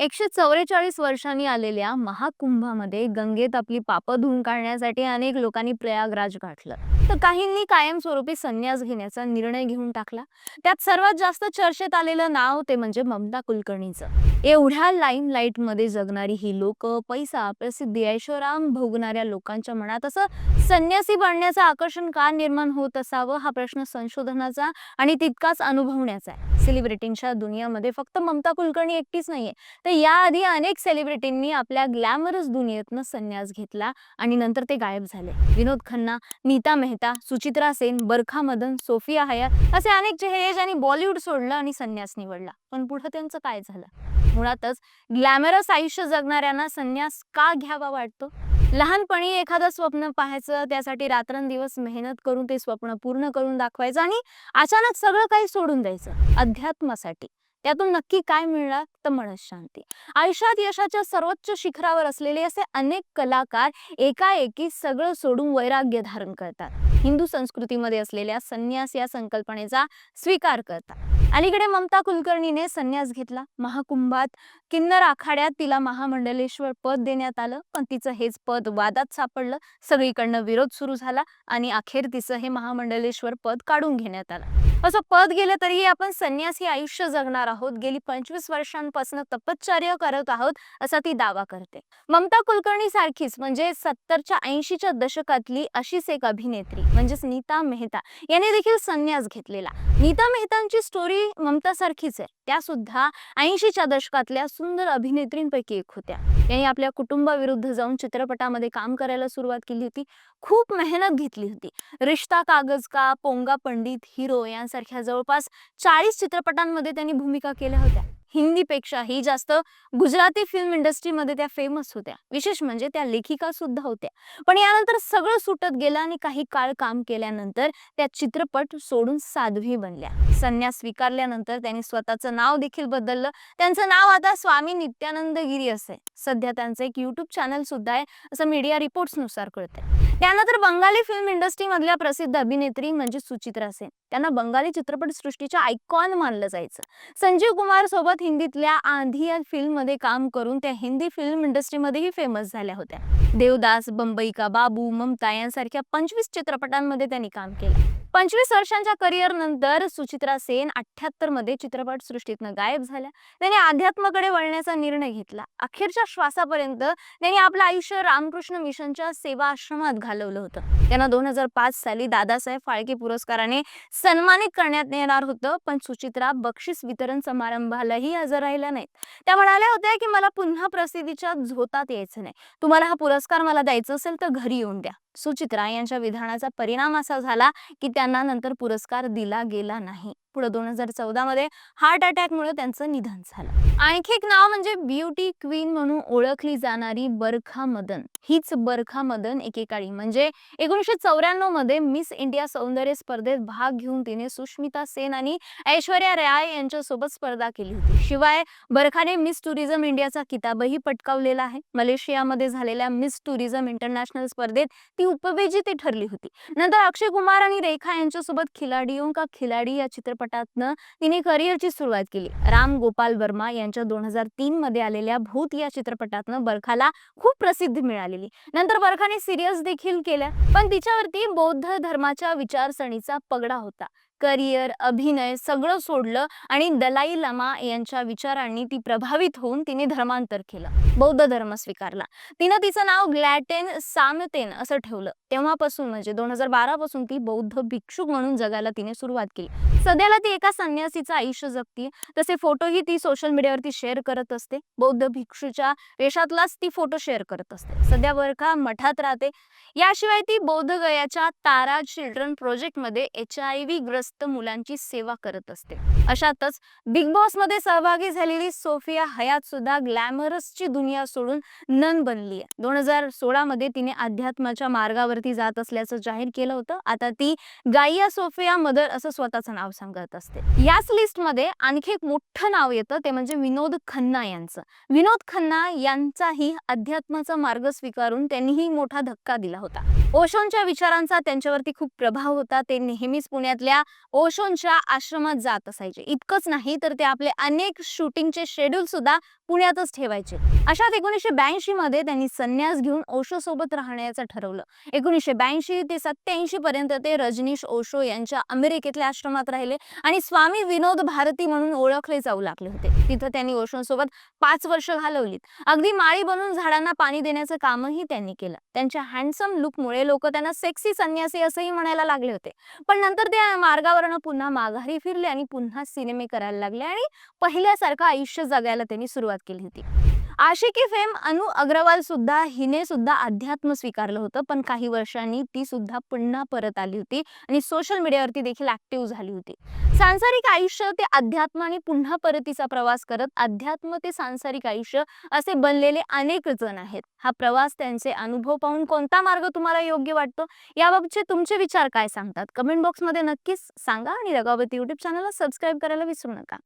एकशे चौवेचाळीस वर्षांनी आलेल्या महाकुंभामध्ये गंगेत आपली पापं धुवून काढण्यासाठी अनेक लोकांनी प्रयागराज गाठलं. तर काहींनी कायमस्वरूपी संन्यास घेण्याचा निर्णय घेऊन टाकला. त्यात सर्वात जास्त चर्चेत आलेलं नाव ते म्हणजे ममता कुलकर्णीचं. एवढ्या लाईम लाइटमध्ये जगणारी ही लोक पैसा प्रसिद्धी ऐशोराम भोगणाऱ्या लोकांच्या मनात असं संन्यासी बनण्याचं आकर्षण का निर्माण होत असावं हा प्रश्न संशोधनाचा आणि तितकाच अनुभवण्याचा आहे. सेलिब्रिटींच्या दुनियामध्ये फक्त ममता कुलकर्णी एकटीच नाहीये. तर याआधी अनेक सेलिब्रिटींनी आपल्या ग्लॅमरस दुनियेतनं संन्यास घेतला आणि नंतर ते गायब झाले. विनोद खन्ना नीता मेहता सुचित्रा सेन बरखा मदन सोफिया हयात असे अनेक चेहरे ज्यांनी बॉलिवूड सोडलं आणि संन्यास निवडला. पण पुढे त्यांचं काय झालं? मुळातच ग्लॅमरस आयुष्य जगणाऱ्यांना संन्यास का घ्यावा वाटतो? लहानपणी एखादं स्वप्न पाहायचं त्यासाठी रात्रंदिवस मेहनत करून ते स्वप्न पूर्ण करून दाखवायचं आणि अचानक सगळं काही सोडून द्यायचं अध्यात्मासाठी. त्यातून नक्की काय मिळणार तर मनशांती आयुष्यात यशाच्या सर्वोच्च शिखरावर असलेले असे अनेक कलाकार एकाएकी सगळं सोडून वैराग्य धारण करतात. हिंदू संस्कृतीमध्ये असलेल्या संन्यास या संकल्पनेचा स्वीकार करतात. अलीकडे ममता कुलकर्णीने संन्यास घेतला. महाकुंभात किन्नर आखाड्यात तिला महामंडलेश्वर पद देण्यात आलं. पण तिचं हेच पद वादात सापडलं. सगळीकडनं विरोध सुरू झाला आणि अखेर तिचं हे महामंडलेश्वर पद काढून घेण्यात आलं. असं पद गेलं तरीही आपण संन्यासी आयुष्य जगणार आहोत. गेली पंचवीस वर्षांपासून तपश्चर्य करत आहोत असा ती दावा करते. ममता कुलकर्णी सारखीच म्हणजे सत्तरच्या ऐंशीच्या दशकातली अशीच एक अभिनेत्री म्हणजेच नीता मेहता याने देखील संन्यास घेतलेला. नीता मेहतांची स्टोरी ममता सारखीच आहे. त्या सुद्धा ऐंशीच्या दशकातल्या सुंदर अभिनेत्रींपैकी एक होत्या. यांनी आपल्या कुटुंबाविरुद्ध जाऊन चित्रपटामध्ये काम करायला सुरुवात केली होती. खूप मेहनत घेतली होती. रिश्ता कागज का पोंगा पंडित हिरो सारख्या जवळपास चाळीस चित्रपटांमध्ये त्यांनी भूमिका केल्या होत्या. हिंदीपेक्षाही जास्त गुजराती फिल्म इंडस्ट्रीमध्ये त्या फेमस होत्या. विशेष म्हणजे त्या लेखिका सुद्धा होत्या. पण यानंतर सगळं सुटत गेलं आणि काही काळ काम केल्यानंतर त्या चित्रपट सोडून साध्वी बनल्या. संन्यास स्वीकारल्यानंतर त्यांनी स्वतःचं नाव देखील बदललं. त्यांचं नाव आता स्वामी नित्यानंद गिरी असे. सध्या त्यांचं एक युट्यूब चॅनल सुद्धा आहे. असं मीडिया रिपोर्ट्सनुसार कळतंय. त्यानंतर बंगाली फिल्म इंडस्ट्री मधल्या प्रसिद्ध अभिनेत्री म्हणजे सुचित्रा सेन. त्यांना बंगाली चित्रपटसृष्टीच्या आयकॉन मानलं जायचं. संजीव कुमार सोबत हिंदीतल्या आंधी या फिल्ममध्ये काम करून त्या हिंदी फिल्म इंडस्ट्रीमध्येही फेमस झाल्या होत्या. देवदास बंबई का बाबू ममता यांसारख्या पंचवीस चित्रपटांमध्ये त्यांनी काम केलं. पंचवीस वर्षांच्या करिअर नंतर सुचित्रा सेन अठ्याहत्तरमध्ये चित्रपट सृष्टीतनं गायब झाल्या. त्यांनी अध्यात्माकडे वळण्याचा निर्णय घेतला. अखेरच्या श्वासापर्यंत त्यांनी आपलं आयुष्य रामकृष्ण मिशनच्या सेवा आश्रमात घालवलं होतं. त्यांना दोन हजार पाच साली दादासाहेब फाळके पुरस्काराने सन्मानित करण्यात येणार होतं पण सुचित्रा बक्षीस वितरण समारंभालाही हजर राहिल्या नाहीत. त्या म्हणाल्या होत्या की मला पुन्हा प्रसिद्धीच्या झोतात यायचं नाही. तुम्हाला हा पुरस्कार मला द्यायचा असेल तर घरी येऊन द्या. सुचित्रा यांच्या विधानाचा परिणाम असा झाला की त्यांना नंतर पुरस्कार दिला गेला नाही. पुढे दोन हजार चौदा मध्ये हार्ट अटॅकमुळे त्यांचं निधन झालं. आणखी एक नाव म्हणजे ब्युटी क्वीन म्हणून ओळखली जाणारी बरखा मदन. हीच बरखा मदन एकेकाळी म्हणजे एकोणीशे चौऱ्याण्णवमध्ये मिस इंडिया सौंदर्य स्पर्धेत भाग घेऊन तिने सुष्मिता सेन आणि ऐश्वर्या राय यांच्यासोबत स्पर्धा केली होती. शिवाय बरखाने मिस टुरिझम इंडियाचा किताबही पटकावलेला आहे. मलेशियामध्ये झालेल्या मिस टुरिझम इंटरनॅशनल स्पर्धेत ती उपविजेती ठरली होती. नंतर अक्षय कुमार आणि रेखा यांच्यासोबत खिलाडियों का खिलाडी या चित्रपट चित्रपटातनं तिने करिअरची सुरुवात केली. राम गोपाल वर्मा यांच्या दोन हजार तीन मध्ये आलेल्या भूत या चित्रपटातनं बरखाला खूप प्रसिद्धी मिळालेली. नंतर बरखाने सिरियस देखील केल्या पण तिच्यावरती बौद्ध धर्माच्या विचारसरणीचा पगडा होता. करिअर अभिनय सगळं सोडलं आणि दलाई लमा यांच्या विचारांनी ती प्रभावित होऊन तिने धर्मांतर केलं. बौद्ध धर्म स्वीकारला. तिनं तिचं नाव ग्लॅटेन सामतेन असं ठेवलं. तेव्हापासून म्हणजे दोन हजार बारा पासून ती बौद्ध भिक्षुक म्हणून जगायला तिने सुरुवात केली. सध्याला ती एका संन्यासीचं आयुष्य जगती. तसे फोटोही ती सोशल मीडियावरती शेअर करत असते. बौद्ध भिक्षूच्या वेशातलाच ती फोटो शेअर करत असते. सध्या वर्खा मठात राहते. याशिवाय ती बौद्ध गयाच्या तारा चिल्ड्रन प्रोजेक्टमध्ये एच आय व्ही ग्रस्त मुलांची सेवा करत असते. अशातच बिग बॉसमध्ये सहभागी झालेली सोफिया हयात सुद्धा ग्लॅमरसची दुनिया सोडून नन बनली आहे दोन हजार सोळा मध्ये तिने अध्यात्माच्या मार्गावरती जात असल्याचं जाहीर केलं होतं. आता ती गाईया सोफिया मदर असं स्वतःचं नाव सांगत असते. याच लिस्टमध्ये आणखी एक मोठं नाव येतं ते म्हणजे विनोद खन्ना यांचं. विनोद खन्ना यांचाही अध्यात्माचा मार्ग स्वीकारून त्यांनीही मोठा धक्का दिला होता. ओशोंच्या विचारांचा त्यांच्यावरती खूप प्रभाव होता. ते नेहमीच पुण्यातल्या ओशोंच्या आश्रमात जात असायचे. इतकंच नाही तर ते आपले अनेक शूटिंगचे शेड्यूल सुद्धा पुण्यातच ठेवायचे. अशात एकोणीसशे ब्याऐंशी मध्ये त्यांनी संन्यास घेऊन ओशो सोबत राहण्याचं ठरवलं. एकोणीसशे ब्याऐंशी ते सत्याऐंशी पर्यंत ते रजनीश ओशो यांच्या अमेरिकेतल्या आश्रमात राहिले आणि स्वामी विनोद भारती म्हणून ओळखले जाऊ लागले होते. तिथं त्यांनी ओशोंसोबत पाच वर्ष घालवलीत. अगदी माळी बनून झाडांना पाणी देण्याचं कामही त्यांनी केलं. त्यांच्या हँडसम लुकमुळे लोक त्यांना सेक्सी संन्यासी असंही म्हणायला लागले होते. पण नंतर ते मार्गावरनं पुन्हा माघारी फिरले आणि पुन्हा सिनेमे करायला लागले आणि पहिल्यासारखं आयुष्य जगायला त्यांनी सुरुवात केली होती. आशिकी फेम अनु अग्रवाल सुद्धा हिने सुद्धा अध्यात्म स्वीकारलं होतं पण काही वर्षांनी ती सुद्धा पुन्हा परत आली होती आणि सोशल मीडियावरती देखील ऍक्टिव्ह झाली होती. सांसारिक आयुष्य ते अध्यात्म आणि पुन्हा परतीचा प्रवास करत अध्यात्म ते सांसारिक आयुष्य असे बनलेले अनेक जण आहेत. हा प्रवास त्यांचे अनुभव पाहून कोणता मार्ग तुम्हाला योग्य वाटतो? याबाबतचे तुमचे विचार काय सांगतात? कमेंट बॉक्समध्ये नक्कीच सांगा आणि रगावती युट्यूब चॅनलला सबस्क्राईब करायला विसरू नका.